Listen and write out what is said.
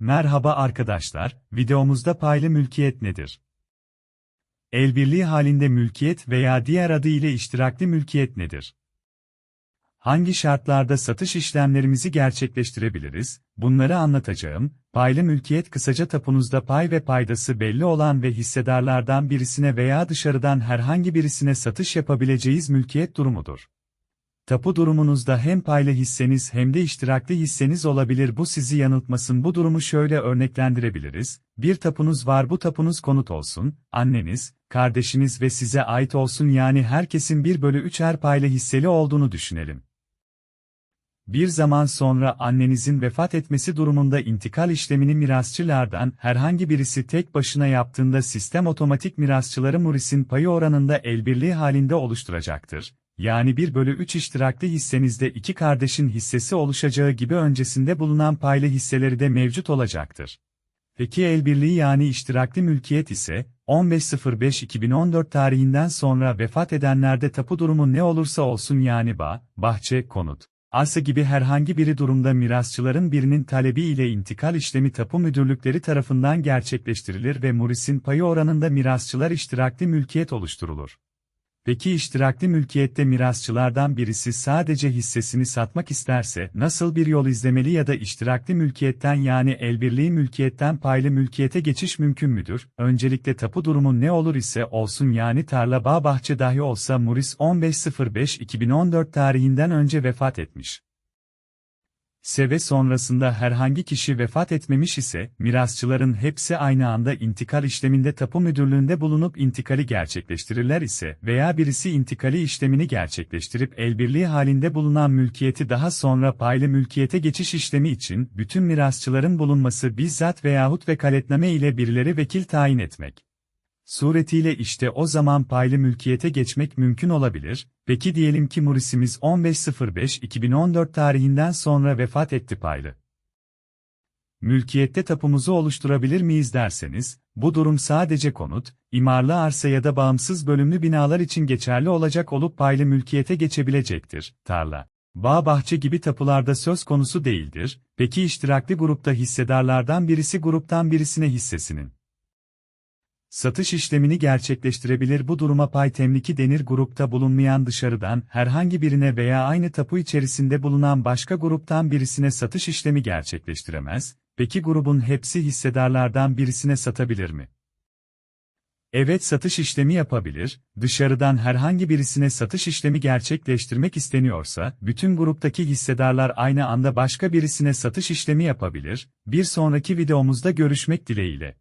Merhaba arkadaşlar, videomuzda paylı mülkiyet nedir? Elbirliği halinde mülkiyet veya diğer adı ile iştirakli mülkiyet nedir? Hangi şartlarda satış işlemlerimizi gerçekleştirebiliriz? Bunları anlatacağım. Paylı mülkiyet kısaca tapunuzda pay ve paydası belli olan ve hissedarlardan birisine veya dışarıdan herhangi birisine satış yapabileceğiz mülkiyet durumudur. Tapu durumunuzda hem paylı hisseniz hem de iştirakli hisseniz olabilir. Bu sizi yanıltmasın. Bu durumu şöyle örneklendirebiliriz. Bir tapunuz var. Bu tapunuz konut olsun. Anneniz, kardeşiniz ve size ait olsun yani herkesin 1 bölü 3'er paylı hisseli olduğunu düşünelim. Bir zaman sonra annenizin vefat etmesi durumunda intikal işlemini mirasçılardan herhangi birisi tek başına yaptığında sistem otomatik mirasçıları Muris'in payı oranında elbirliği halinde oluşturacaktır. Yani 1 bölü 3 iştirakli hissenizde iki kardeşin hissesi oluşacağı gibi öncesinde bulunan paylı hisseleri de mevcut olacaktır. Peki elbirliği yani iştirakli mülkiyet ise, 15.05.2014 tarihinden sonra vefat edenlerde tapu durumu ne olursa olsun yani bağ, bahçe, konut, arsa gibi herhangi biri durumda mirasçıların birinin talebi ile intikal işlemi tapu müdürlükleri tarafından gerçekleştirilir ve Muris'in payı oranında mirasçılar iştirakli mülkiyet oluşturulur. Peki iştirakli mülkiyette mirasçılardan birisi sadece hissesini satmak isterse nasıl bir yol izlemeli ya da iştirakli mülkiyetten yani elbirliği mülkiyetten paylı mülkiyete geçiş mümkün müdür? Öncelikle tapu durumu ne olur ise olsun yani tarla bağ bahçe dahi olsa Muris 15.05.2014 tarihinden önce vefat etmiş. Seve sonrasında herhangi kişi vefat etmemiş ise, mirasçıların hepsi aynı anda intikal işleminde tapu müdürlüğünde bulunup intikali gerçekleştirirler ise veya birisi intikali işlemini gerçekleştirip elbirliği halinde bulunan mülkiyeti daha sonra paylı mülkiyete geçiş işlemi için bütün mirasçıların bulunması bizzat veyahut vekaletname ile birileri vekil tayin etmek suretiyle işte o zaman paylı mülkiyete geçmek mümkün olabilir. Peki diyelim ki Murisimiz 15.05.2014 tarihinden sonra vefat etti paylı. Mülkiyette tapumuzu oluşturabilir miyiz derseniz, bu durum sadece konut, imarlı arsa ya da bağımsız bölümlü binalar için geçerli olacak olup paylı mülkiyete geçebilecektir. Tarla, bağ bahçe gibi tapularda söz konusu değildir. Peki iştirakli grupta hissedarlardan birisi gruptan birisine hissesinin Satış işlemini gerçekleştirebilir. Bu duruma pay temliki denir. Grupta bulunmayan dışarıdan herhangi birine veya aynı tapu içerisinde bulunan başka gruptan birisine satış işlemi gerçekleştiremez, peki grubun hepsi hissedarlardan birisine satabilir mi? Evet satış işlemi yapabilir, dışarıdan herhangi birisine satış işlemi gerçekleştirmek isteniyorsa, bütün gruptaki hissedarlar aynı anda başka birisine satış işlemi yapabilir, bir sonraki videomuzda görüşmek dileğiyle.